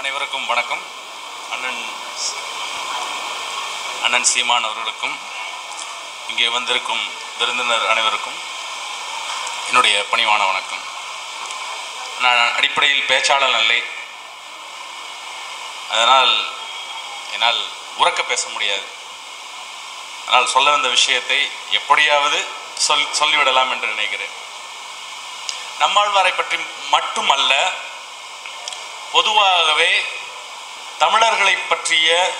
அனைவருக்கும் வணக்கம். அண்ணன் அண்ணன் சீமான் அவர்களுக்கும் இங்கே வந்திருக்கும் விருந்தினர் அனைவருக்கும் என்னுடைய பணிவான வணக்கம். நான் அடிப்படையில் பேச்சாளர் இல்லை அதனால் என்னால் உறக்க பேச முடியாது. ஆனால் சொல்ல வந்த விஷயத்தை எப்படியாவது சொல் சொல்லிவிடலாம் என்று நினைக்கிறேன். நம்மாழ்வாரை பற்றி மட்டுமல்ல பொதுவாகவே தமிழர்களை பற்றிய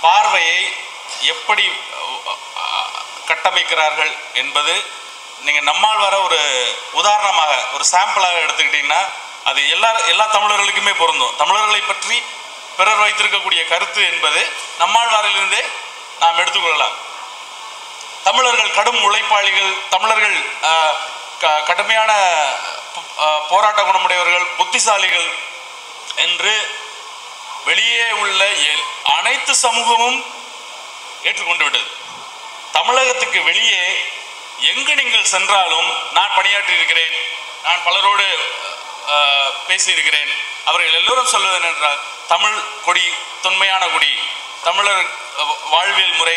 பார்வையை எப்படி கட்டமைக்கிறார்கள் என்பது நீங்கள் நம்மாழ்வார ஒரு உதாரணமாக ஒரு சாம்பிளாக எடுத்துக்கிட்டிங்கன்னா அது எல்லா எல்லா தமிழர்களுக்குமே பொருந்தும். தமிழர்களை பற்றி பிறர் வைத்திருக்கக்கூடிய கருத்து என்பது நம்மாழ்வாரிலிருந்தே நாம் எடுத்துக்கொள்ளலாம். தமிழர்கள் கடும் உழைப்பாளிகள் தமிழர்கள் க- கடுமையான போராட்ட குணமுடையவர்கள் புத்திசாலிகள் என்று வெளியே உள்ள அனைத்து சமூகமும் ஏற்றுக்கொண்டு விட்டது. தமிழகத்துக்கு வெளியே எங்கு நீங்கள் சென்றாலும் நான் பணியாற்றி இருக்கிறேன் நான் பலரோடு பேசியிருக்கிறேன் அவர்கள் எல்லோரும் சொல்வது என்னென்றால் தமிழ் கொடி தொன்மையான கொடி தமிழர் வாழ்வியல் முறை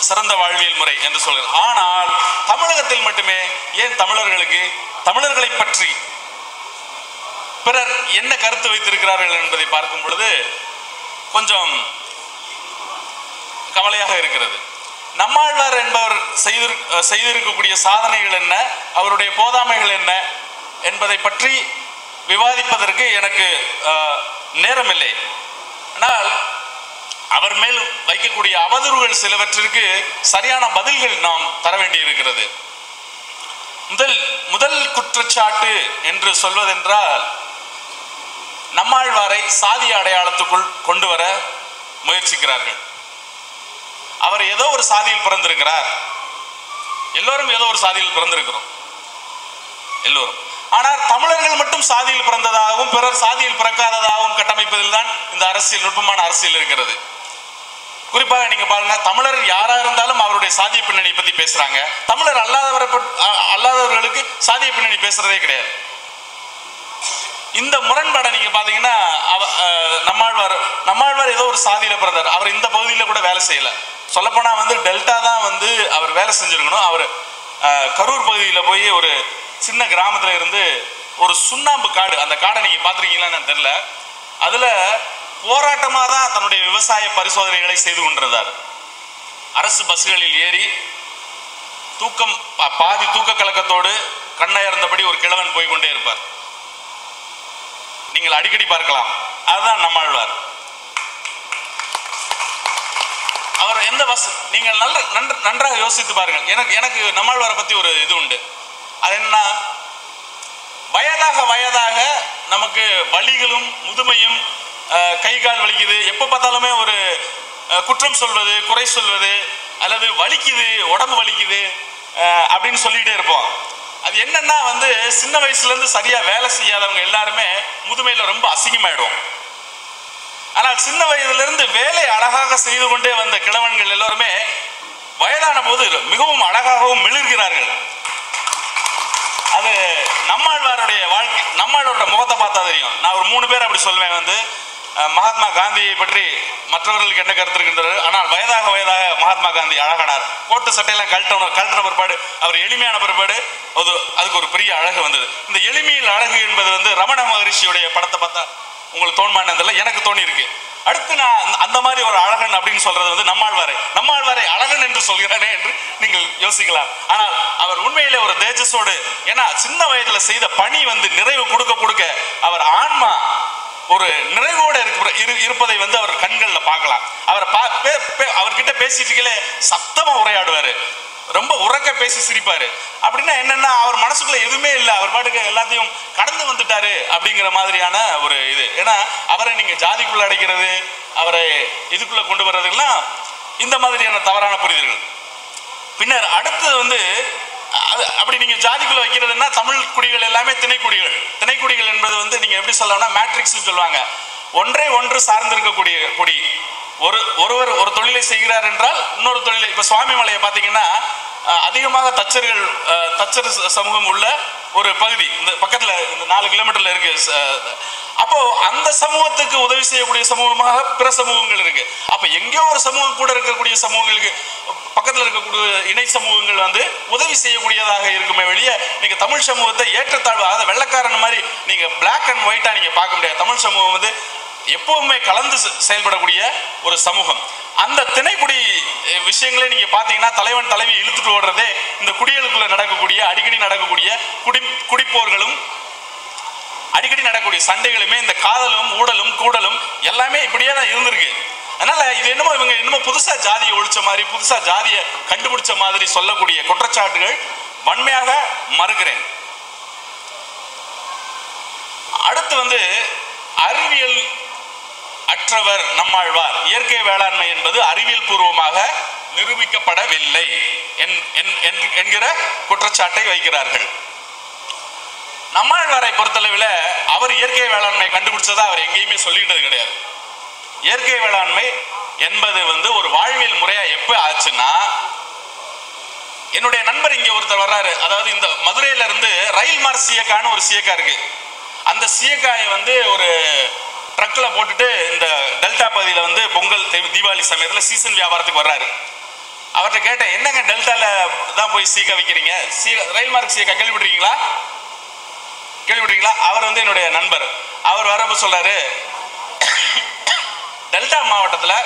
சிறந்த வாழ்வியல் முறை என்று சொல்கிறார் ஆனால் தமிழகத்தில் மட்டுமே ஏன் தமிழர்களுக்கு தமிழர்களை பற்றி பிறர் என்ன கருத்து வைத்திருக்கிறார்கள் என்பதை பார்க்கும் பொழுது கொஞ்சம் கவலையாக இருக்கிறது. நம்மாழ்வார் என்பவர் செய்திரு செய்திருக்கக்கூடிய சாதனைகள் என்ன? அவருடைய போதாமைகள் என்ன? என்பதை பற்றி விவாதிப்பதற்கு எனக்கு அஹ், நேரமில்லை. ஆனால் அவர் மேல் வைக்கக்கூடிய அவதூறுகள் சிலவற்றிற்கு சரியான பதில்கள் நாம் தர வேண்டியிருக்கிறது. முதல் முதல் குற்றச்சாட்டு என்று சொல்வதென்றால் நம்மாழ்வாரை சாதி அடையாளத்துக்குள் கொண்டு வர முயற்சிக்கிறார்கள். அவர் ஏதோ ஒரு சாதியில் பிறந்திருக்கிறார். எல்லோரும் ஏதோ ஒரு சாதியில் பிறந்திருக்கிறோம். எல்லோரும். ஆனால் தமிழர்கள் மட்டும் சாதியில் பிறந்ததாகவும் பிறர் சாதியில் பிறக்காததாகவும் கட்டமைப்பதில் தான் இந்த அரசியல் நுட்பமான அரசியல் இருக்கிறது. குறிப்பாக நீங்க பாருங்க தமிழர் யாரா இருந்தாலும் அவருடைய சாதிய பின்னணி பத்தி பேசுறாங்க. தமிழர் அல்லாதவரை அல்லாதவர்களுக்கு சாதிய பின்னணி பேசுறதே கிடையாது. இந்த முரண்பாடை நீங்க பாத்தீங்கன்னா அவ நம்மாழ்வார் நம்மாழ்வார் ஏதோ ஒரு சாதியில பிறந்தார். அவர் இந்த பகுதியில கூட வேலை செய்யல. சொல்லப்போனா வந்து டெல்டா தான் வந்து அவர் வேலை செஞ்சிருக்கணும். அவர் கரூர் பகுதியில போய் ஒரு சின்ன கிராமத்துல இருந்து ஒரு சுண்ணாம்பு காடு அந்த காடை நீங்க பாத்திருக்கீங்களான்னு தெரியல. அதுல போராட்டமாக தான் தன்னுடைய விவசாய பரிசோதனைகளை செய்து கொண்டிருந்தார். அரசு பஸ்களில் ஏறி தூக்கம் பா- பாதி தூக்க கலக்கத்தோடு கண்ணயர்ந்தபடி ஒரு கிழவன் போய் கொண்டே இருப்பார். நீங்கள் அடிக்கடி பார்க்கலாம். அதுதான் நம்மாழ்வார் அவர் எந்த பஸ் நீங்கள் நல்ல நன்ற நன்றாக யோசித்து பாருங்கள். எனக்கு எனக்கு நம்மாழ்வாரை பற்றி ஒரு இது உண்டு. அது என்ன வயதாக வயதாக நமக்கு வலிகளும் முதுமையும் கை கால் வலிக்குது. எப்போ பார்த்தாலுமே ஒரு குற்றம் சொல்வது குறை சொல்வது அல்லது வலிக்குது உடம்பு வலிக்குது அப்படின்னு சொல்லிகிட்டே இருப்போம். அது என்னன்னா வந்து சின்ன வயசுல இருந்து வேலை செய்யாதவங்க எல்லாருமே முதுமையில் ரொம்ப அசிங்கமாயிடும் ஆனால் சின்ன வயதிலிருந்து வேலை அழகாக செய்து கொண்டே வந்த கிழவன்கள் எல்லோருமே வயதான போது மிகவும் அழகாகவும் மிளிர்கிறார்கள். அது நம்மாழ்வாருடைய வாழ்க்கை நம்மாழ்வாரோட முகத்தை பார்த்தா தெரியும். நான் ஒரு மூணு பேர் அப்படி சொல்வேன் வந்து மகாத்மா காந்தியை பற்றி மற்றவர்களுக்கு என்ன கருத்து இருக்கின்றது? ஆனால் வயதாக வயதாக மகாத்மா காந்தி அழகானார். கோட்டு சட்டையெல்லாம் கழட்டணும் கழட்டின பிற்பாடு அவர் எளிமையான பிற்பாடு அது அதுக்கு ஒரு பெரிய அழகு வந்தது. இந்த எளிமையில் அழகு என்பது வந்து ரமண மகரிஷியுடைய படத்தை பார்த்தா உங்களுக்கு தோன்மானதில்லை எனக்கு தோணியிருக்கு. அடுத்து நான் அந்த- அந்த மாதிரி ஒரு அழகன் அப்படின்னு சொல்றது வந்து நம்மாழ்வாரை. நம்மாழ்வாரை அழகன் என்று சொல்கிறானே என்று நீங்கள் யோசிக்கலாம். ஆனால் அவர் உண்மையிலே ஒரு தேஜஸோடு ஏன்னா சின்ன வயதுல செய்த பணி வந்து நிறைவு கொடுக்க கொடுக்க அவர் ஆன்மா ஒரு நிறைவோடு இருக்கிற இரு இருப்பதை வந்து அவர் கண்கள்ல பார்க்கலாம். அவர் பா பே- அவர்கிட்ட பேசிட்டு இருக்கலே சத்தமா உரையாடுவாரு. ரொம்ப உறக்க பேசி சிரிப்பாரு. அப்படின்னா என்னன்னா அவர் மனசுக்குள்ள எதுவுமே இல்லை. அவர் பாட்டுக்கு எல்லாத்தையும் கடந்து வந்துட்டாரு அப்படிங்கிற மாதிரியான ஒரு இது. ஏன்னா அவரை நீங்க ஜாதிக்குள்ள அடைக்கிறது அவரை இதுக்குள்ள கொண்டு வர்றதுலாம் இந்த மாதிரியான தவறான புரிதல்கள். பின்னர் அடுத்தது வந்து அது அப்படி நீங்க ஜாதிக்குள்ள வைக்கிறதுன்னா தமிழ் குடிகள் எல்லாமே திணைக்குடிகள். திணைக்குடிகள் என்பது வந்து நீங்க எப்படி சொல்லலாம்னா மேட்ரிக்ஸ் சொல்லுவாங்க. ஒன்றை ஒன்று சார்ந்திருக்கக்கூடிய குடி. ஒரு ஒருவர் ஒரு தொழிலை செய்கிறார் என்றால் இன்னொரு தொழிலை இப்ப சுவாமி மலையை பார்த்தீங்கன்னா அதிகமாக தச்சர்கள் தச்சர் சமூகம் உள்ள ஒரு பகுதி. இந்த பக்கத்துல இந்த நாலு கிலோமீட்டர்ல இருக்கு அப்போ அந்த சமூகத்துக்கு உதவி செய்யக்கூடிய சமூகமாக பிற சமூகங்கள் இருக்கு. அப்ப எங்கேயோ ஒரு சமூகம் கூட இருக்கக்கூடிய சமூகங்களுக்கு பக்கத்துல இருக்கக்கூடிய இணை சமூகங்கள் வந்து உதவி செய்யக்கூடியதாக இருக்குமே வெளியே நீங்க தமிழ் சமூகத்தை ஏற்றத்தாழ்வு அதாவது வெள்ளக்காரன் மாதிரி நீங்க பிளாக் அண்ட் ஒயிட்டா நீங்க பார்க்க முடியாது. தமிழ் சமூகம் வந்து எப்பவுமே கலந்து செ- செயல்படக்கூடிய ஒரு சமூகம். அந்த திணைக்குடி விஷயங்களே நீங்க பாத்தீங்கன்னா தலைவன் தலைவி இழுத்துட்டு ஓடுறதே இந்த குடிகளுக்குள்ள நடக்கக்கூடிய அடிக்கடி நடக்கக்கூடிய குடி குடிப்போர்களும் அடிக்கடி நடக்கக்கூடிய சண்டைகளுமே இந்த காதலும் ஊடலும் கூடலும் எல்லாமே இப்படியே தான் இருந்திருக்கு. அதனால இது என்னமோ இவங்க என்னமோ புதுசா ஜாதியை ஒழிச்ச மாதிரி புதுசா ஜாதியை கண்டுபிடிச்ச மாதிரி சொல்லக்கூடிய குற்றச்சாட்டுகள் வன்மையாக மறுக்கிறேன். அடுத்து வந்து அறிவியல் அற்றவர் நம்மாழ்வார். இயற்கை வேளாண்மை என்பது அறிவியல் பூர்வமாக நிரூபிக்கப்படவில்லை என்- என்- என்- என்கிற குற்றச்சாட்டை வைக்கிறார்கள். நம்மாழ்வாரை பொறுத்தளவில் அவர் இயற்கை வேளாண்மை கண்டுபிடிச்சதா அவர் எங்கேயுமே சொல்லிட்டது கிடையாது. இயற்கை வேளாண்மை என்பது வந்து ஒரு வாழ்வியல் முறையா எப்ப ஆச்சுன்னா என்னுடைய நண்பர் இங்க ஒருத்தர் வர்றாரு. அதாவது இந்த மதுரையில இருந்து ரயில் மார்க் சியக்கான்னு ஒரு சியக்கா இருக்கு. அந்த சியக்காயை வந்து ஒரு ட்ரக்கில் போட்டுட்டு இந்த டெல்டா பகுதியில் வந்து பொங்கல் தீபாவளி சமயத்தில் சீசன் வியாபாரத்துக்கு வர்றாரு. அவர்கிட்ட கேட்டேன் என்னங்க டெல்டாவில் தான் போய் சீக்கா விற்கிறீங்க சீ- ரயில் மார்க் சீக்கா கேள்விப்பட்டிருக்கீங்களா? கேள்விப்பட்டிருக்கீங்களா? அவர் வந்து என்னுடைய நண்பர். அவர் வரப்போ சொல்கிறாரு டெல்டா மாவட்டத்தில்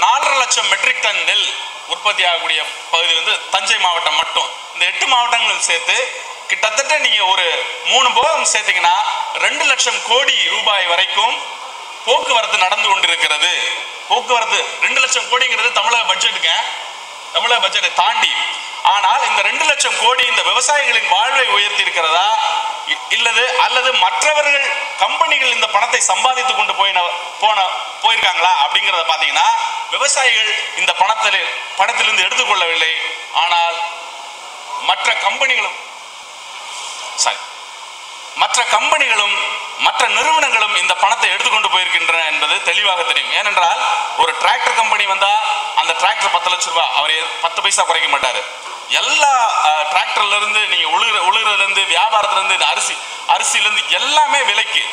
நாலரை லட்சம் மெட்ரிக் டன் நெல் உற்பத்தி ஆகக்கூடிய பகுதி வந்து தஞ்சை மாவட்டம் மட்டும். இந்த எட்டு மாவட்டங்களும் சேர்த்து கிட்டத்தட்ட நீங்கள் ஒரு மூணு போகம் சேர்த்தீங்கன்னா ரெண்டு லட்சம் கோடி ரூபாய் வரைக்கும் போக்குவரத்து நடந்து கொண்டிருக்கிறது. போக்குவரத்து ரெண்டு லட்சம் கோடிங்கிறது தமிழக பட்ஜெட்டுங்க தமிழக பட்ஜெட்டை தாண்டி. ஆனால் இந்த ரெண்டு லட்சம் கோடி இந்த விவசாயிகளின் வாழ்வை உயர்த்தி இருக்கிறதா இல்லது அல்லது மற்றவர்கள் கம்பெனிகள் இந்த பணத்தை சம்பாதித்து கொண்டு போயின போன போயிருக்காங்களா? அப்படிங்கிறத பார்த்தீங்கன்னா விவசாயிகள் இந்த பணத்தில் பணத்திலிருந்து எடுத்துக்கொள்ளவில்லை. ஆனால் மற்ற கம்பெனிகளும் சாரி மற்ற கம்பெனிகளும் மற்ற நிறுவனங்களும் இந்த பணத்தை எடுத்துக்கொண்டு போயிருக்கின்றன என்பது தெளிவாக தெரியும். ஏனென்றால் ஒரு டிராக்டர் கம்பெனி வந்தால் அந்த டிராக்டர் பத்து லட்சம் ரூபாய் அவர் பத்து பைசா குறைக்க மாட்டார். எல்லா டிராக்டர்லேருந்து நீங்கள் உழுகிற உழுகிறதுலேருந்து வியாபாரத்துலேருந்து இந்த அரிசி அரிசியிலேருந்து எல்லாமே விலைக்கு.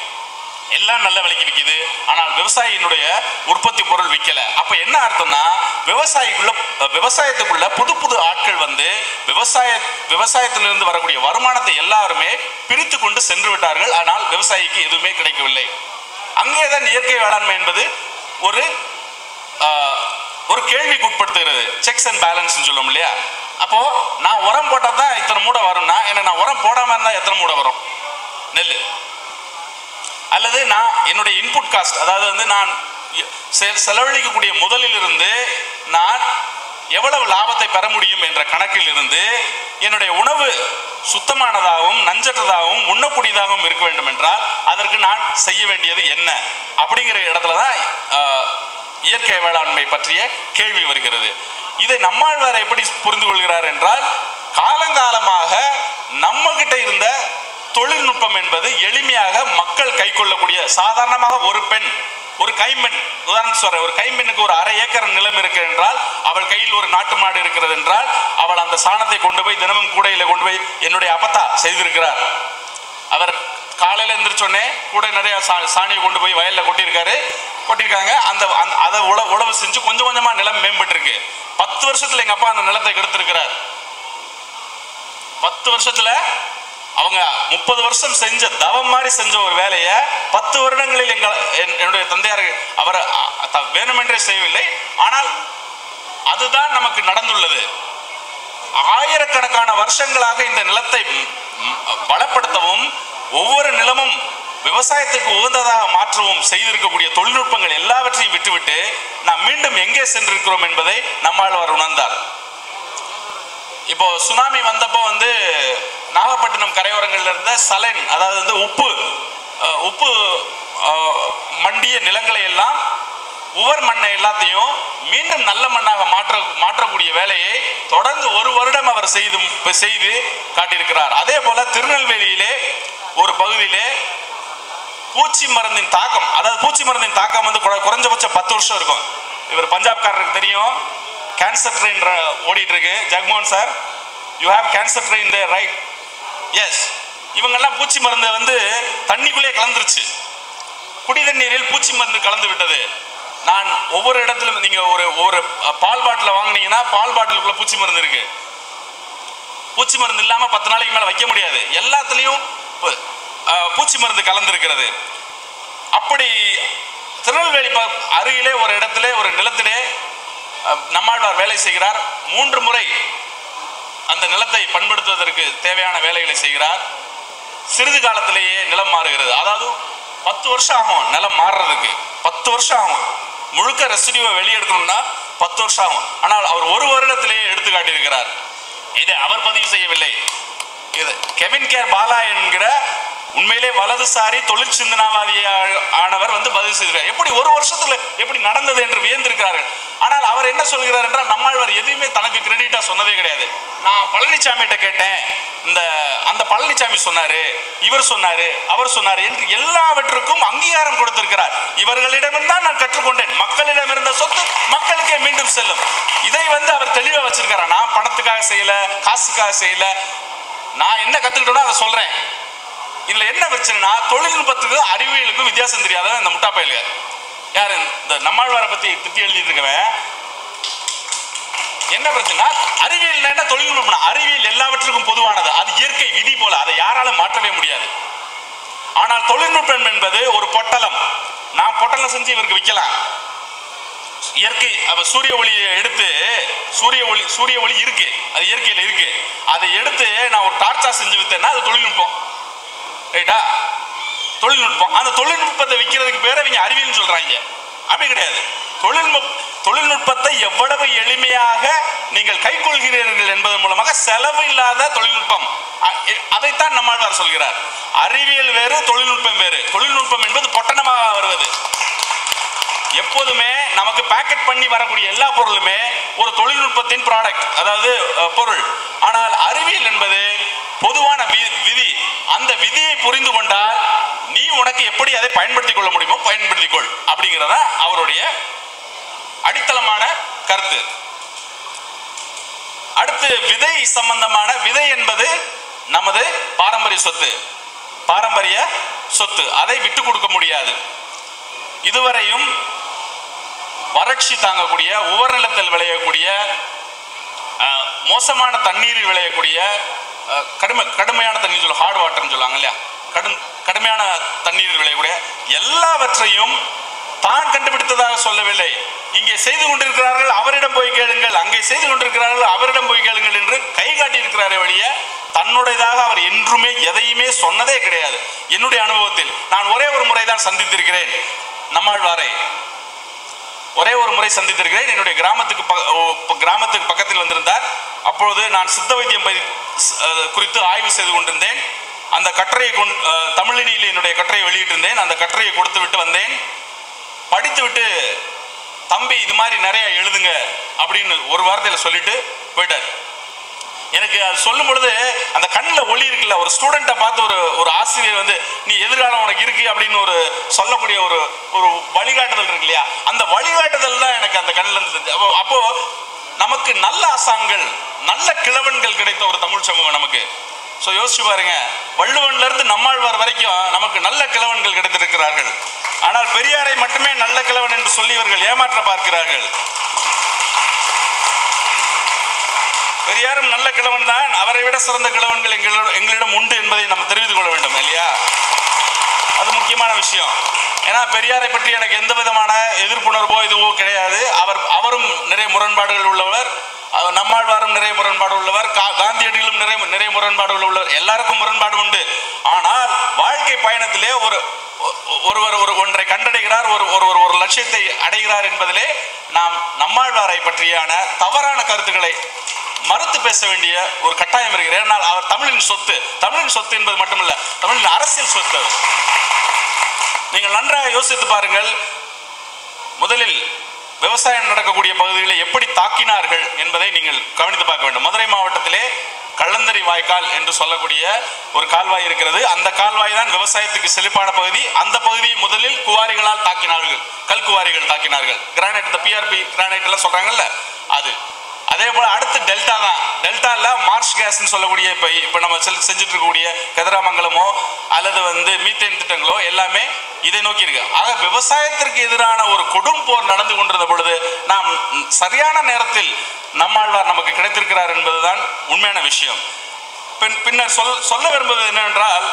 எல்லாம் நல்ல விலைக்கு விற்கிது ஆனால் விவசாயியினுடைய உற்பத்தி பொருள் விற்கல அப்ப என்ன அர்த்தம்னா விவசாயிக்குள்ள விவசாயத்துக்குள்ள புது புது ஆட்கள் வந்து விவசாய விவசாயத்திலிருந்து வரக்கூடிய வருமானத்தை எல்லாருமே பிரித்து கொண்டு சென்று விட்டார்கள். ஆனால் விவசாயிக்கு எதுவுமே கிடைக்கவில்லை. அங்கேதான் இயற்கை வேளாண்மை என்பது ஒரு ஒரு கேள்விக்கு உட்படுத்துகிறது. செக்ஸ் அண்ட் பேலன்ஸ் சொல்லுவோம் இல்லையா? அப்போ நான் உரம் போட்டால் தான் இத்தனை மூடை வரும்னா எனக்கு நான் உரம் போடாம இருந்தால் எத்தனை மூடை வரும்? நெல் அல்லது நான் என்னுடைய இன்புட் காஸ்ட் அதாவது வந்து நான் செ- செலவழிக்கக்கூடிய முதலில் இருந்து நான் எவ்வளவு லாபத்தை பெற முடியும் என்ற கணக்கில் இருந்து என்னுடைய உணவு சுத்தமானதாகவும் நஞ்சற்றதாகவும் உண்ணக்கூடியதாகவும் இருக்க வேண்டும் என்றால் அதற்கு நான் செய்ய வேண்டியது என்ன? அப்படிங்கிற இடத்துல தான் இயற்கை வேளாண்மை பற்றிய கேள்வி வருகிறது. இதை நம்மாழ்வார் எப்படி புரிந்து கொள்கிறார் என்றால் காலங்காலமாக நம்ம கிட்ட இருந்த தொழில்நுட்பம் என்பது எளிமையாக மக்கள் கை கொள்ளக்கூடிய சாதாரணமாக ஒரு பெண் ஒரு கைம்பெண் உதாரணம் சொல்றேன் ஒரு கைம்பெண்ணுக்கு ஒரு அரை ஏக்கர் நிலம் இருக்கு என்றால் அவள் கையில் ஒரு நாட்டு மாடு இருக்கிறது என்றால் அவள் அந்த சாணத்தை கொண்டு போய் தினமும் கூடையில கொண்டு போய் என்னுடைய அப்பத்தா செய்திருக்கிறார். அவர் காலையில எந்திரிச்சோடனே கூட நிறைய சா- சாணியை கொண்டு போய் வயல்ல கொட்டியிருக்காரு. கொட்டியிருக்காங்க. அந்த அதை உழ உழவு செஞ்சு கொஞ்சம் கொஞ்சமா நிலம் மேம்பட்டிருக்கு. பத்து வருஷத்துல எங்க அப்பா அந்த நிலத்தை கெடுத்திருக்கிறார். பத்து வருஷத்துல அவங்க முப்பது வருஷம் செஞ்ச தவம் மாதிரி செஞ்ச ஒரு வேலையை பத்து வருடங்களில் எங்கள் என்- என்னுடைய தந்தையார் அவர் வேணுமென்றே செய்யவில்லை. ஆனால் அதுதான் நமக்கு நடந்துள்ளது. ஆயிரக்கணக்கான வருஷங்களாக இந்த நிலத்தை பலப்படுத்தவும் ஒவ்வொரு நிலமும் விவசாயத்துக்கு உகந்ததாக மாற்றவும் செய்திருக்கக்கூடிய தொழில்நுட்பங்கள் எல்லாவற்றையும் விட்டுவிட்டு நாம் மீண்டும் எங்கே சென்றிருக்கிறோம் என்பதை நம்மாழ்வார் உணர்ந்தார். இப்போ சுனாமி வந்தப்போ வந்து நாகப்பட்டினம் கரையோரங்களில் இருந்த சலைன் அதாவது வந்து உப்பு உப்பு மண்டிய நிலங்களை எல்லாம் உவர் மண்ணை எல்லாத்தையும் மீண்டும் நல்ல மண்ணாக மாற்ற மாற்றக்கூடிய வேலையை தொடர்ந்து ஒரு வருடம் அவர் செய்து செய்து காட்டியிருக்கிறார். அதே போல திருநெல்வேலியிலே ஒரு பகுதியிலே பூச்சி மருந்தின் தாக்கம் அதாவது பூச்சி மருந்தின் தாக்கம் வந்து குறைஞ்சபட்சம் பத்து வருஷம் இருக்கும். இவர் பஞ்சாப்காரருக்கு தெரியும். கேன்சர் ட்ரெயின் ஓடிட்டு இருக்கு. Jagmohan sir you have cancer train there right yes இவங்கெல்லாம் பூச்சி மருந்து வந்து தண்ணிக்குள்ளே கலந்துருச்சு. குடி தண்ணீரில் பூச்சி மருந்து கலந்து விட்டது. நான் ஒவ்வொரு இடத்துலையும் நீங்கள் ஒரு ஒரு பால் பாட்டில் வாங்குனீங்கன்னா பால் பாட்டிலுக்குள்ள பூச்சி மருந்து இருக்கு. பூச்சி மருந்து இல்லாமல் பத்து நாளைக்கு மேலே வைக்க முடியாது. எல்லாத்துலேயும் பூச்சி மருந்து கலந்துருக்கிறது. அப்படி திருநெல்வேலி ப- அருகிலே ஒரு இடத்துல ஒரு நிலத்திலே நம்மாழ்வார் வேலை செய்கிறார். மூன்று முறை அந்த நிலத்தை பண்படுத்துவதற்கு தேவையான வேலைகளை செய்கிறார். சிறிது காலத்திலேயே நிலம் மாறுகிறது. அதாவது பத்து வருஷம் ஆகும் நிலம் மாறுறதுக்கு. பத்து வருஷம் ஆகும். முழுக்க ரெசிடியூவை வெளியெடுக்கணும்னா பத்து வருஷம் ஆகும். ஆனால் அவர் ஒரு வருடத்திலேயே எடுத்து காட்டியிருக்கிறார். இதை அவர் பதிவு செய்யவில்லை. இது கெவின் கேர் பாலா என்கிற உண்மையிலே வலதுசாரி தொழிற்சிந்தனாவாதி ஆனவர் வந்து பதில் செய்கிறார் எப்படி ஒரு வருஷத்துல எப்படி நடந்தது என்று வியந்திருக்கிறார்கள்? ஆனால் அவர் என்ன சொல்கிறார் என்றால் நம்மாழ்வார் எதையுமே தனக்கு கிரெடிட்டா சொன்னதே கிடையாது. நான் பழனிசாமிகிட்ட கேட்டேன். இந்த அந்த பழனிசாமி சொன்னாரு இவர் சொன்னாரு அவர் சொன்னாரு என்று எல்லாவற்றுக்கும் அங்கீகாரம் கொடுத்திருக்கிறார். இவர்களிடமிருந்தான் நான் கற்றுக்கொண்டேன். மக்களிடம் இருந்த சொத்து மக்களுக்கே மீண்டும் செல்லும். இதை வந்து அவர் தெளிவா வச்சிருக்கிறார். நான் பணத்துக்காக செய்யல காசுக்காக செய்யல. நான் என்ன கத்துக்கிட்டேனோ அதை சொல்றேன். இதுல என்ன பிரச்சனைனா தொழில்நுட்பத்துக்கும் அறிவியலுக்கும் வித்தியாசம் தெரியாத இந்த முட்டா பயலுக யாரு? இந்த நம்மாழ்வாரை பத்தி திட்டி எழுதிட்டு இருக்கவன் என்ன பிரச்சனை அறிவியல் என்ன தொழில்நுட்பம் அறிவியல் எல்லாவற்றுக்கும் பொதுவானது. அது இயற்கை விதி போல. அதை யாராலும் மாற்றவே முடியாது. ஆனால் தொழில்நுட்பம் என்பது ஒரு பொட்டலம். நான் பொட்டலம் செஞ்சு இவருக்கு விற்கலாம் இயற்கை அப்ப சூரிய ஒளியை எடுத்து சூரிய ஒளி சூரிய ஒளி இருக்கு. அது இயற்கையில இருக்கு. அதை எடுத்து நான் ஒரு டார்ச்சா செஞ்சு வித்தேன்னா அது தொழில்நுட்பம். ரைட்டா தொழில்நுட்பம் அந்த தொழில்நுட்பத்தை விற்கிறதுக்கு பேர் அவங்க அறிவியல்னு சொல்கிறாங்க அப்படி கிடையாது. தொழில்நுட்ப தொழில்நுட்பத்தை எவ்வளவு எளிமையாக நீங்கள் கைக்கொள்கிறீர்கள் என்பதன் மூலமாக செலவு இல்லாத தொழில்நுட்பம். அ- அதைத்தான் நம்மாழ்வார் சொல்கிறார். அறிவியல் வேறு தொழில்நுட்பம் வேறு. தொழில்நுட்பம் என்பது பொட்டணமாக வருவது. எப்போதுமே நமக்கு பேக்கெட் பண்ணி வரக்கூடிய எல்லா பொருளுமே ஒரு தொழில்நுட்பத்தின் ப்ராடக்ட் அதாவது பொருள். ஆனால் அறிவியல் என்பது பொதுவான வி- விதி. அந்த விதியை புரிந்து கொண்டால் நீ உனக்கு எப்படி அதை பயன்படுத்திக் கொள்ள முடியுமோ பயன்படுத்திக் கொள் அப்படிங்கிறத அவருடைய அடித்தளமான கருத்து. அடுத்து விதை சம்பந்தமான விதை என்பது நமது பாரம்பரிய சொத்து. பாரம்பரிய சொத்து. அதை விட்டு கொடுக்க முடியாது. இதுவரையும் வறட்சி தாங்கக்கூடிய உவர்நிலத்தில் விளையக்கூடிய மோசமான தண்ணீரில் விளையக்கூடிய கடுமை கடுமையான தண்ணீர் சொல்ல ஹார்ட் வாட்டர்னு சொல்லுவாங்க இல்லையா? கடும் கடுமையான தண்ணீர் விளையக்கூடிய எல்லாவற்றையும் தான் கண்டுபிடித்ததாக சொல்லவில்லை. இங்கே செய்து கொண்டிருக்கிறார்கள் அவரிடம் போய் கேளுங்கள். அங்கே செய்து கொண்டிருக்கிறார்கள் அவரிடம் போய் கேளுங்கள் என்று கை காட்டியிருக்கிறாரே வழிய தன்னுடையதாக அவர் என்றுமே எதையுமே சொன்னதே கிடையாது. என்னுடைய அனுபவத்தில் நான் ஒரே ஒரு முறை தான் சந்தித்திருக்கிறேன். நம்மாழ்வாரை ஒரே ஒரு முறை சந்தித்திருக்கிறேன். என்னுடைய கிராமத்துக்கு ப- ஓ, கிராமத்துக்கு பக்கத்தில் வந்திருந்தார். அப்பொழுது நான் சித்த வைத்தியம் பதி- குறித்து ஆய்வு செய்து கொண்டிருந்தேன். அந்த கட்டுரையை கொண்டு தமிழினியில் என்னுடைய கட்டுரையை வெளியிட்டிருந்தேன். அந்த கட்டுரையை கொடுத்து விட்டு வந்தேன். படித்து விட்டு தம்பி இது மாதிரி நிறைய எழுதுங்க அப்படின்னு ஒரு வார்த்தையில் சொல்லிட்டு போயிட்டார். எனக்கு அது சொல்லும் பொழுது அந்த கண்ணில் ஒளி இருக்குல்ல ஒரு ஸ்டூடெண்ட்டை பார்த்து ஒரு ஒரு ஆசிரியர் வந்து நீ எதிர்காலம் உனக்கு இருக்கு அப்படின்னு ஒரு சொல்லக்கூடிய ஒரு ஒரு வழிகாட்டுதல் இருக்கு இல்லையா? அந்த வழிகாட்டுதல் தான் எனக்கு அந்த கண்ணில் இருந்து அப்போ அப்போ நமக்கு நல்ல ஆசான்கள் நல்ல கிழவன்கள் கிடைத்த ஒரு தமிழ் சமூகம் நமக்கு. ஸோ யோசிச்சு பாருங்க வள்ளுவன்ல இருந்து நம்மாழ்வார் வரைக்கும் நமக்கு நல்ல கிழவன்கள் கிடைத்திருக்கிறார்கள். ஆனால் பெரியாரை மட்டுமே நல்ல கிழவன் என்று சொல்லி இவர்கள் ஏமாற்ற பார்க்கிறார்கள். பெரியாரும் நல்ல கிழவன் தான். அவரை விட சிறந்த கிழவன்கள் எங்களிடம் எங்களிடம் உண்டு என்பதை நம்ம தெரிவித்துக் கொள்ள வேண்டும் இல்லையா? அது முக்கியமான விஷயம். ஏன்னா பெரியாரை பற்றி எனக்கு எந்த விதமான எதிர்ப்புணர்வோ இதுவோ கிடையாது. அவர் அவரும் நிறைய முரண்பாடுகள் உள்ளவர். நம்மாழ்வாரும் நிறைய முரண்பாடு உள்ளவர். கா- காந்தியடிகளும் நிறைய நிறைய முரண்பாடு உள்ளவர். எல்லாருக்கும் முரண்பாடு உண்டு. ஆனால் வாழ்க்கை பயணத்திலே ஒரு ஒருவர் ஒரு ஒன்றை கண்டடைகிறார். ஒரு ஒருவர் ஒரு லட்சியத்தை அடைகிறார் என்பதிலே நாம் நம்மாழ்வாரை பற்றியான தவறான கருத்துக்களை மறுத்து பேச வேண்டிய ஒரு கட்டாயம் இருக்கிறது. ஏனால் அவர் தமிழின் சொத்து. தமிழின் சொத்து என்பது மட்டுமல்ல தமிழின் அரசியல் சொத்து நீங்கள் நன்றாக யோசித்து பாருங்கள் முதலில் விவசாயம் நடக்கக்கூடிய பகுதிகளை எப்படி தாக்கினார்கள் என்பதை நீங்கள் கவனித்து பார்க்க வேண்டும். மதுரை மாவட்டத்திலே கள்ளந்தரி வாய்க்கால் என்று சொல்லக்கூடிய ஒரு கால்வாய் இருக்கிறது. அந்த கால்வாய் தான் விவசாயத்துக்கு செழிப்பான பகுதி. அந்த பகுதியை முதலில் குவாரிகளால் தாக்கினார்கள். கல் குவாரிகள் தாக்கினார்கள். கிரானைட் இந்த பிஆர்பி கிரானைட் எல்லாம் சொல்றாங்கல்ல அது. அதே போல் போல அடுத்து டெல்டா தான். டெல்டாவில் மார்ஷ் கேஸ்ன்னு சொல்லக்கூடிய இப்போ இப்போ நம்ம செல் செஞ்சுட்டு இருக்கக்கூடிய கதிராமங்கலமோ அல்லது வந்து மீத்தேன் திட்டங்களோ எல்லாமே இதை நோக்கி இருக்கு. ஆக விவசாயத்திற்கு எதிரான ஒரு கொடும் போர் நடந்து கொண்டிருந்த பொழுது நாம் சரியான நேரத்தில் நம்மாழ்வார் நமக்கு கிடைத்திருக்கிறார் என்பதுதான் உண்மையான விஷயம். பின் பின்னர் சொல் சொல்ல விரும்புவது என்னவென்றால்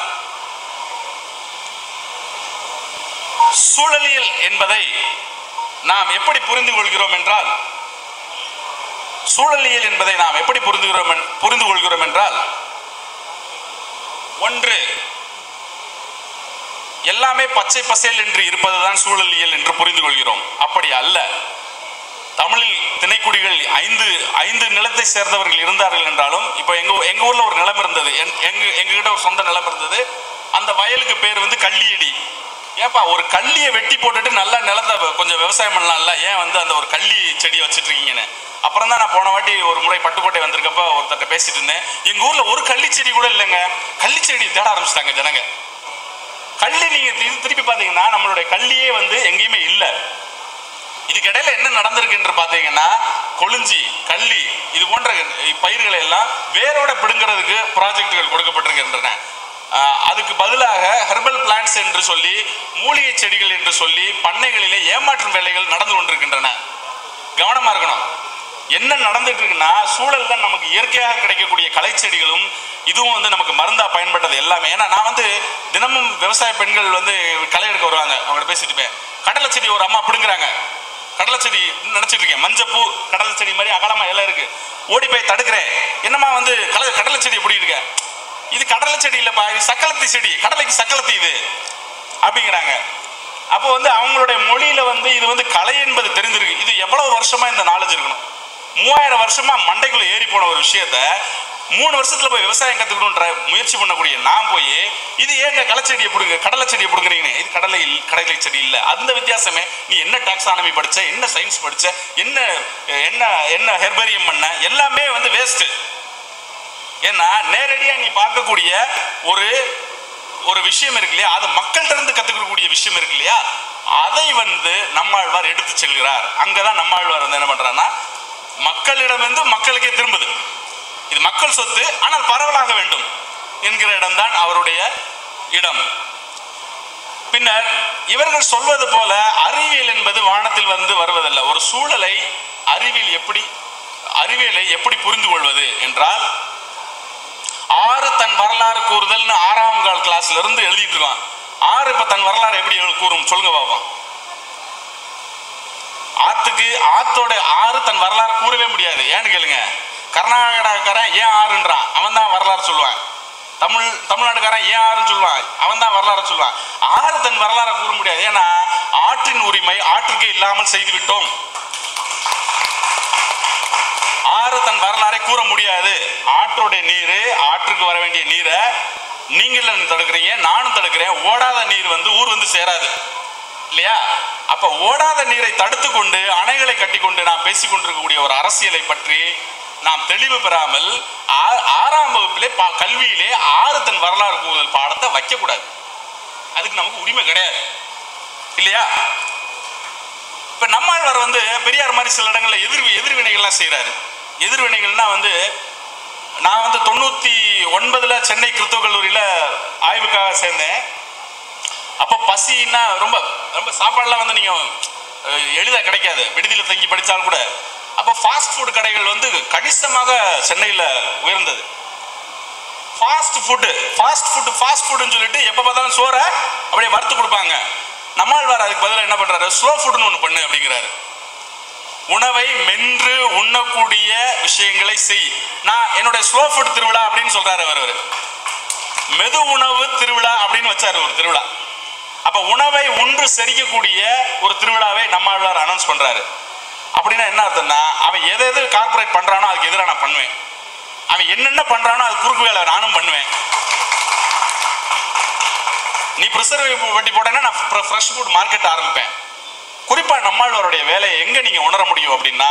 சூழலியல் என்பதை நாம் எப்படி புரிந்து கொள்கிறோம் என்றால் சூழலியல் என்பதை நாம் எப்படி புரிந்துகிறோம் புரிந்து கொள்கிறோம் என்றால் ஒன்று எல்லாமே பச்சை பசேல் என்று இருப்பதுதான் சூழலியல் என்று புரிந்து கொள்கிறோம் அப்படி அல்ல. தமிழில் திணைக்குடிகள் ஐந்து ஐந்து நிலத்தை சேர்ந்தவர்கள் இருந்தார்கள் என்றாலும் இப்போ எங்க எங்க ஊர்ல ஒரு நிலம் இருந்தது. எங்க எங்ககிட்ட ஒரு சொந்த நிலம் இருந்தது. அந்த வயலுக்கு பேர் வந்து கள்ளியடி. ஏப்பா ஒரு கள்ளியை வெட்டி போட்டுட்டு நல்லா நிலத்தை கொஞ்சம் விவசாயம் பண்ணலாம்ல? ஏன் வந்து அந்த ஒரு கள்ளி செடியை வச்சிட்டு இருக்கீங்கன்னு அப்புறம் தான் நான் போன வாட்டி ஒரு முறை பட்டுக்கோட்டை வந்திருக்கப்ப ஒருத்தர்ட்ட பேசிட்டு இருந்தேன். எங்க ஊர்ல ஒரு கள்ளி செடி கூட இல்லைங்க. கள்ளி செடி தேட ஆரம்பிச்சிட்டாங்க ஜனங்க. கள்ளி நீங்க திருப்பி பாத்தீங்கன்னா நம்மளுடைய கள்ளியே வந்து எங்கேயுமே இல்லை. இதுக்கிடையில என்ன நடந்திருக்கு என்று பார்த்தீங்கன்னா கொளிஞ்சி கள்ளி இது போன்ற பயிர்களை எல்லாம் வேரோட பிடுங்கிறதுக்கு ப்ராஜெக்டுகள் கொடுக்கப்பட்டிருக்கின்றன. அதுக்கு பதிலாக ஹெர்பல் பிளான்ஸ் என்று சொல்லி மூலிகை செடிகள் என்று சொல்லி பண்ணைகளிலே ஏமாற்றும் வேலைகள் நடந்து கொண்டிருக்கின்றன. கவனமாக இருக்கணும். என்ன நடந்துட்டு இருக்குன்னா சூழல்ல நமக்கு இயற்கையாக கிடைக்கக்கூடிய கலை செடிகளும் இதுவும் வந்து நமக்கு மருந்தா பயன்பட்டது எல்லாமே. ஏன்னா நான் வந்து தினமும் விவசாய பெண்கள் வந்து களை எடுக்க வருவாங்க. அவங்க பேசிட்டு இருப்பேன். கடலை செடி ஒரு அம்மா பிடுங்குறாங்க. கடலை செடி நினைச்சிட்டு இருக்கேன். மஞ்சப்பூ கடலை செடி மாதிரி அகலமா இலை இருக்கு. ஓடி போய் தடுக்கிறேன். என்னம்மா வந்து கடலை கடலை செடி எப்படி இது கடலை செடி இல்லப்பா இது சக்கலத்தி செடி. கடலைக்கு சக்கலத்தி இது. அப்படிங்கிறாங்க. அப்போ வந்து அவங்களுடைய மொழியில வந்து இது வந்து கலை என்பது தெரிஞ்சிருக்கு இது எவ்வளவு வருஷமா இந்த நாலேஜ் இருக்கணும்? மூவாயிரம் வருஷமா மண்டைக்குள்ள ஏறி போன ஒரு விஷயத்த மூணு வருஷத்துல போய் விவசாயம் கத்துக்கணும்ன்ற முயற்சி பண்ணக்கூடிய நான் போய் இது ஏங்க களை பிடுங்க கடலை செடியை பிடுங்குறீங்க இது கடலை கடலை செடி இல்லை. அந்த வித்தியாசமே நீ என்ன டாக்ஸானமி படிச்ச என்ன சயின்ஸ் படிச்ச என்ன என்ன என்ன ஹெர்பரியம் பண்ண எல்லாமே வந்து வேஸ்ட்டு ஏன்னா நேரடியா நீ பார்க்கக்கூடிய ஒரு ஒரு விஷயம் இருக்கு இல்லையா? அது மக்கள்கிட்ட இருந்து கத்துக்கக்கூடிய விஷயம் இருக்கு இல்லையா? அதை வந்து நம்மாழ்வார் எடுத்து செல்கிறார். அங்கதான் நம்மாழ்வார் வந்து என்ன பண்ணுறான்னா மக்களிடமிருந்து மக்களுக்கே திரும்புது. இது மக்கள் சொத்து ஆனால் பரவலாக வேண்டும் என்கிற இடம்தான் அவருடைய இடம். பின்னர் இவர்கள் சொல்வது போல அறிவியல் என்பது வானத்தில் வந்து வருவதல்ல. ஒரு சூழலை அறிவியல் எப்படி அறிவியலை எப்படி புரிந்து கொள்வது என்றால் ஆறு தன் வரலாறு கூறுதல்னு ஆறாம் கால் கிளாஸ்ல இருந்து எழுதிட்டு இருக்கான். ஆறு இப்ப தன் வரலாறு எப்படி கூறும்? சொல்லுங்க பாப்போம் ஆத்துக்கு ஆத்தோட ஆறு தன் வரலாறு கூறவே முடியாது. ஏன்னு கேளுங்க. கர்நாடகாக்காரன் ஏன் ஆறுன்றான் அவன் தான் வரலாறு சொல்லுவான். தமிழ் தமிழ்நாட்டுக்காரன் ஏன் ஆறுன்னு சொல்லுவான். அவன் தான் வரலாறு சொல்லுவான். ஆறு தன் வரலாறை கூற முடியாது. ஏன்னா ஆற்றின் உரிமை ஆற்றுக்கு இல்லாமல் செய்து விட்டோம் ஆறு தன் வரலாறை கூற முடியாது? ஆற்றுடைய நீர் ஆற்றுக்கு வர வேண்டிய நீரை நீங்களும் தடுக்கிறீங்க நானும் தடுக்கிறேன். ஓடாத நீர் வந்து ஊர் வந்து சேராது. இல்லையா? அப்ப ஓடாத நீரை தடுத்து கொண்டு அணைகளை கட்டிக்கொண்டு நாம் பேசிக் கொண்டிருக்கக்கூடிய ஒரு அரசியலை பற்றி நாம் தெளிவு பெறாமல் ஆ- ஆறாம் வகுப்பிலே பா- கல்வியிலே ஆறு தன் வரலாறு கூறுதல் பாடத்தை வைக்கக்கூடாது. அதுக்கு நமக்கு உரிமை கிடையாது. இல்லையா? இப்ப நம்மாழ்வார் வந்து பெரியார் மாதிரி சில இடங்கள்ல எதிர் எதிர்வினைகள்லாம் செய்யறாரு எதிர்வினைகள்னா வந்து நான் வந்து தொண்ணூற்றி ஒன்பதில் சென்னை கிறிஸ்தவ கல்லூரியில் ஆய்வுக்காக சேர்ந்தேன். அப்போ பசின்னா ரொம்ப ரொம்ப சாப்பாடெலாம் வந்து நீங்கள் எளிதாக கிடைக்காது. விடுதியில் தங்கி படித்தாலும் கூட. அப்போ ஃபாஸ்ட் ஃபுட் கடைகள் வந்து கணிசமாக சென்னையில் உயர்ந்தது. Fast food fast food fast ஃபுட்டுன்னு சொல்லிட்டு எப்போ பார்த்தாலும் சோறை அப்படியே வறுத்து கொடுப்பாங்க. நம்மாழ்வார் அதுக்கு பதிலாக என்ன பண்ணுறாரு ஸ்லோ ஃபுட்டுன்னு ஒன்று பண்ணு அப்படிங்கிறாரு. உணவை மென்று உண்ணக்கூடிய விஷயங்களை செய். நான் என்னுடைய ஸ்லோ ஃபுட் திருவிழா அப்படின்னு சொல்றாரு அவர் மெது உணவு திருவிழா அப்படின்னு வச்சாரு ஒரு திருவிழா. அப்ப உணவை ஒன்று செரிக்கக்கூடிய ஒரு திருவிழாவை நம்மாழ்வார் அனௌன்ஸ் பண்றாரு. அப்படின்னா என்ன அர்த்தம்னா அவன் எதை எது கார்ப்பரேட் பண்றானோ அதுக்கு எதிராக நான் பண்ணுவேன். அவன் என்னென்ன பண்றானோ அது குறுக்கு வேலை நானும் பண்ணுவேன். நீ ப்ரிசர்வ் வட்டி போட்டேன்னா நான் ஃப்ரெஷ் ஃபுட் மார்க்கெட் ஆரம்பிப்பேன். குறிப்பா நம்மாழ்வாருடைய வேலையை எங்க நீங்க உணர முடியும் அப்படின்னா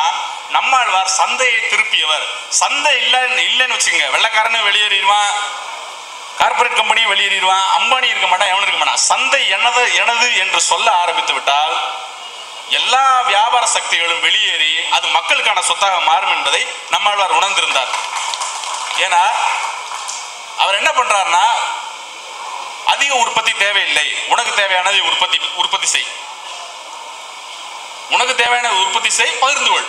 நம்மாழ்வார் சந்தையை திருப்பியவர். சந்தை இல்லைன்னு இல்லைன்னு வச்சுங்க வெள்ளக்காரனும் வெளியேறிடுவான் கார்ப்பரேட் கம்பெனியும் வெளியேறிடுவான் அம்பானி இருக்க மாட்டான் எவனும் இருக்க மாட்டான். சந்தை எனது எனது என்று சொல்ல ஆரம்பித்து விட்டால் எல்லா வியாபார சக்திகளும் வெளியேறி அது மக்களுக்கான சொத்தாக மாறும் என்பதை நம்மாழ்வார் உணர்ந்திருந்தார். ஏன்னா அவர் என்ன பண்றாருன்னா அதிக உற்பத்தி தேவையில்லை. உனக்கு தேவையானதை உற்பத்தி உற்பத்தி செய். உனக்கு தேவையான உற்பத்தி செய் பகிர்ந்து கொள்.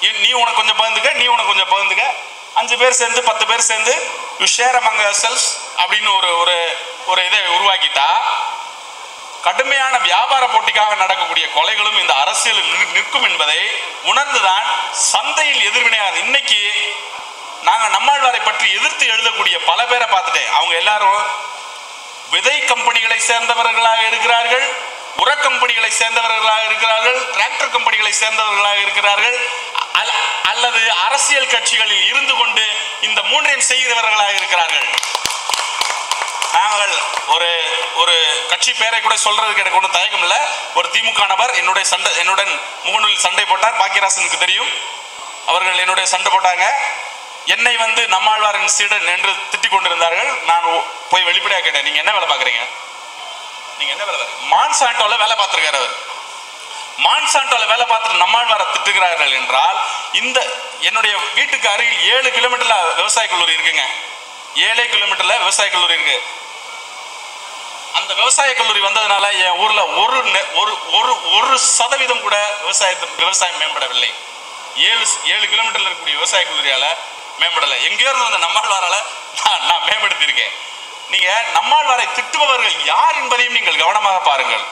நீ உனக்கு கொஞ்சம் பகிர்ந்துக்க நீ உனக்கு கொஞ்சம் பகிர்ந்துக்க. அஞ்சு பேர் சேர்ந்து பத்து பேர் சேர்ந்து யூ ஷேர் அமங்க செல்ஸ் அப்படின்னு ஒரு ஒரு ஒரு இதை உருவாக்கிட்டா கடுமையான வியாபார போட்டிக்காக நடக்கக்கூடிய கொலைகளும் இந்த அரசியலில் நிற்- நிற்கும் என்பதை உணர்ந்துதான் சந்தையில் எதிர்வினையாது இன்னைக்கு நாங்கள் நம்மாழ்வாரை பற்றி எதிர்த்து எழுதக்கூடிய பல பேரை பார்த்துட்டேன். அவங்க எல்லாரும் விதை கம்பெனிகளை சேர்ந்தவர்களாக இருக்கிறார்கள். உர கம்பெனிகளை சேர்ந்தவர்களாக இருக்கிறார்கள் டிராக்டர் கம்பெனிகளை சேர்ந்தவர்களாக இருக்கிறார்கள் அல்லது அரசியல் கட்சிகளில் இருந்து கொண்டு இந்த மூன்றையும் செய்கிறவர்களாக இருக்கிறார்கள். நாங்கள் ஒரு ஒரு கட்சி பேரை கூட சொல்றதுக்கு எனக்கு ஒன்றும் தயக்கம் இல்லை. ஒரு திமுக நபர் என்னுடைய சண்டை என்னுடன் முகநூலில் சண்டை போட்டார். பாக்கியராசனுக்கு தெரியும். அவர்கள் என்னுடைய சண்டை போட்டாங்க. என்னை வந்து நம்மாழ்வாரின் சீடன் என்று திட்டிக் கொண்டிருந்தார்கள். நான் போய் வெளிப்படையாக கேட்டேன். நீங்க என்ன வேலை பார்க்குறீங்க? நீங்க என்ன வேலை மான்சாண்டோல வேலை பார்த்திருக்காரு அவர். மான்சாண்டோல வேலை பார்த்துட்டு நம்மாழ்வாரை திட்டுகிறார்கள் என்றால் இந்த என்னுடைய வீட்டுக்கு அருகில் ஏழு கிலோமீட்டர்ல விவசாய கல்லூரி இருக்குங்க. ஏழே கிலோமீட்டர்ல விவசாய கல்லூரி இருக்கு. அந்த விவசாய கல்லூரி வந்ததுனால என் ஊர்ல ஒரு நெ- ஒரு ஒரு ஒரு சதவீதம் கூட விவசாயத்தை விவசாயம் மேம்படவில்லை. ஏழு ஏழு கிலோமீட்டர்ல இருக்கக்கூடிய விவசாய கல்லூரியால மேம்படலை. எங்கேயோ இருந்து வந்த நம்மாழ்வாரால நான் நான் மேம்படுத்தியிருக்கேன். நீங்க நம்மாழ்வாரை திட்டுபவர்கள் யார் என்பதையும் நீங்கள் கவனமாக பாருங்கள்.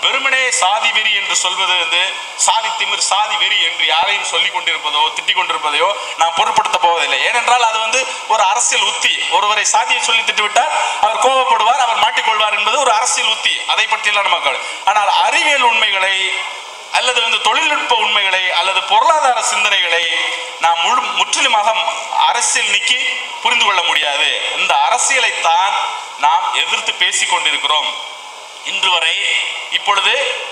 வெறுமனே சாதி வெறி என்று சொல்வது வந்து சாதி திமிர் சாதி வெறி என்று யாரையும் சொல்லிக் கொண்டிருப்பதோ திட்டிக் கொண்டிருப்பதையோ நான் பொருட்படுத்த போவதில்லை. ஏனென்றால் அது வந்து ஒரு அரசியல் உத்தி. ஒருவரை சாதியை சொல்லி திட்டுவிட்டால் அவர் கோபப்படுவார் அவர் மாட்டிக்கொள்வார் என்பது ஒரு அரசியல் உத்தி. அதை பற்றியெல்லாம் நமக்கு ஆனால் அறிவியல் உண்மைகளை அல்லது வந்து தொழில்நுட்ப உண்மைகளை அல்லது பொருளாதார சிந்தனைகளை நாம் முழு முற்றிலுமாக அரசியல் நீக்கி புரிந்து கொள்ள முடியாது. இந்த அரசியலைத்தான் நாம் எதிர்த்து பேசிக் கொண்டிருக்கிறோம். இன்று வரை இப்பொழுது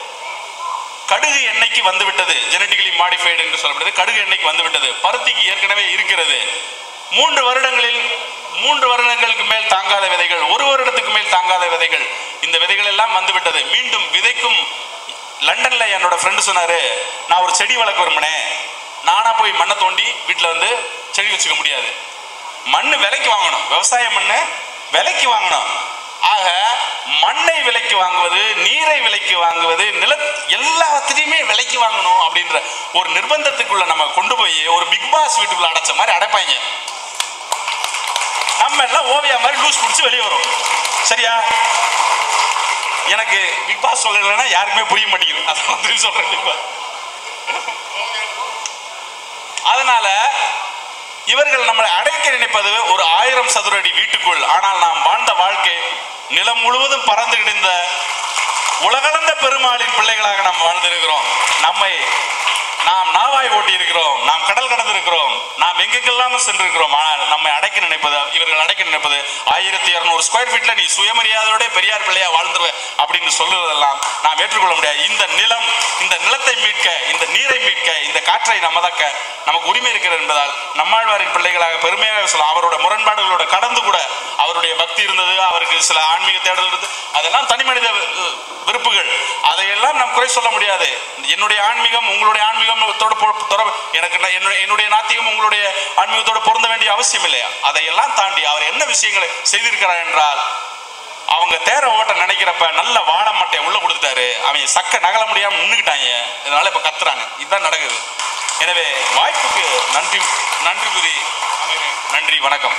கடுகு எண்ணெய்க்கு வந்துவிட்டது. ஜெனட்டிகலி மாடிஃபைடு என்று சொல்லப்படுது. கடுகு எண்ணெய்க்கு வந்துவிட்டது. பருத்திக்கு ஏற்கனவே இருக்கிறது. மூன்று வருடங்களில் மூன்று வருடங்களுக்கு மேல் தாங்காத விதைகள் ஒரு வருடத்துக்கு மேல் தாங்காத விதைகள் இந்த விதைகள் எல்லாம் வந்துவிட்டது. மீண்டும் விதைக்கும் லண்டன்ல என்னோட ஃப்ரெண்டு சொன்னாரு நான் ஒரு செடி வளர்க்க விரும்பினேன். நானா போய் மண்ணை தோண்டி வீட்டில் வந்து செடி வச்சுக்க முடியாது. மண்ணு விலைக்கு வாங்கணும். விவசாய மண்ணு விலைக்கு வாங்கணும். ஆக மண்ணை விலைக்கு வாங்குவது நீரை விலைக்கு வாங்குவது நில எல்லாத்திலையுமே விலைக்கு வாங்கணும் அப்படின்ற ஒரு நிர்பந்தத்துக்குள்ள நம்ம கொண்டு போய் ஒரு பிக் பாஸ் வீட்டுக்குள்ள அடைச்ச மாதிரி அடைப்பாங்க. நம்ம எல்லாம் ஓவியா மாதிரி லூஸ் பிடிச்சி வெளியே வரும். சரியா? எனக்கு பிக் பாஸ் சொல்லலைன்னா யாருக்குமே புரிய மாட்டேங்குது. அதை வந்து சொல்றேன் பிக் அதனால இவர்கள் நம்மளை அடைக்க நினைப்பது ஒரு ஆயிரம் சதுர அடி வீட்டுக்குள். ஆனால் நாம் வாழ்ந்த வாழ்க்கை நிலம் முழுவதும் பறந்து கிடந்த உலகளந்த பெருமாளின் பிள்ளைகளாக நாம் வாழ்ந்திருக்கிறோம். நம்மை நாம் நாவாய் ஓட்டி இருக்கிறோம் நாம் கடல் கடந்திருக்கிறோம் நாம் எங்கெங்கெல்லாம் சென்றிருக்கிறோம். ஆனால் நம்மை அடைக்க நினைப்பது இவர்கள் அடைக்க நினைப்பது ஆயிரத்தி இரநூறு ஸ்கொயர் ஃபீட்ல நீ சுயமரியாதையோட பெரியார் பிள்ளையா வாழ்ந்துருவ அப்படின்னு சொல்லுவதெல்லாம் நாம் ஏற்றுக்கொள்ள முடியாது. இந்த நிலம் இந்த நிலத்தை மீட்க இந்த நீரை மீட்க இந்த காற்றை நமதக்க நமக்கு உரிமை இருக்கிறது என்பதால் நம்மாழ்வாரின் பிள்ளைகளாக பெருமையாக சொல்லலாம் அவரோட முரண்பாடுகளோட கடந்து கூட அவருடைய பக்தி இருந்தது அவருக்கு சில ஆன்மீக தேடல் இருந்தது. அதெல்லாம் தனி மனித விருப்புகள். அதையெல்லாம் நாம் குறை சொல்ல முடியாது. என்னுடைய ஆன்மீகம் உங்களுடைய ஆன்மீகம் ஆன்மீகத்தோடு எனக்கு என்னுடைய என்னுடைய நாத்திகம் உங்களுடைய ஆன்மீகத்தோடு பொருந்த வேண்டிய அவசியம் இல்லையா? அதையெல்லாம் தாண்டி அவர் என்ன விஷயங்களை செய்திருக்கிறார் என்றால் அவங்க தேர ஓட்ட நினைக்கிறப்ப நல்ல வாழை மட்டையை உள்ள கொடுத்துட்டாரு. அவங்க சக்க நகல முடியாம நின்றுக்கிட்டாங்க இதனால இப்ப கத்துறாங்க. இதுதான் நடக்குது. எனவே வாய்ப்புக்கு நன்றி நன்றி கூறி நன்றி வணக்கம்.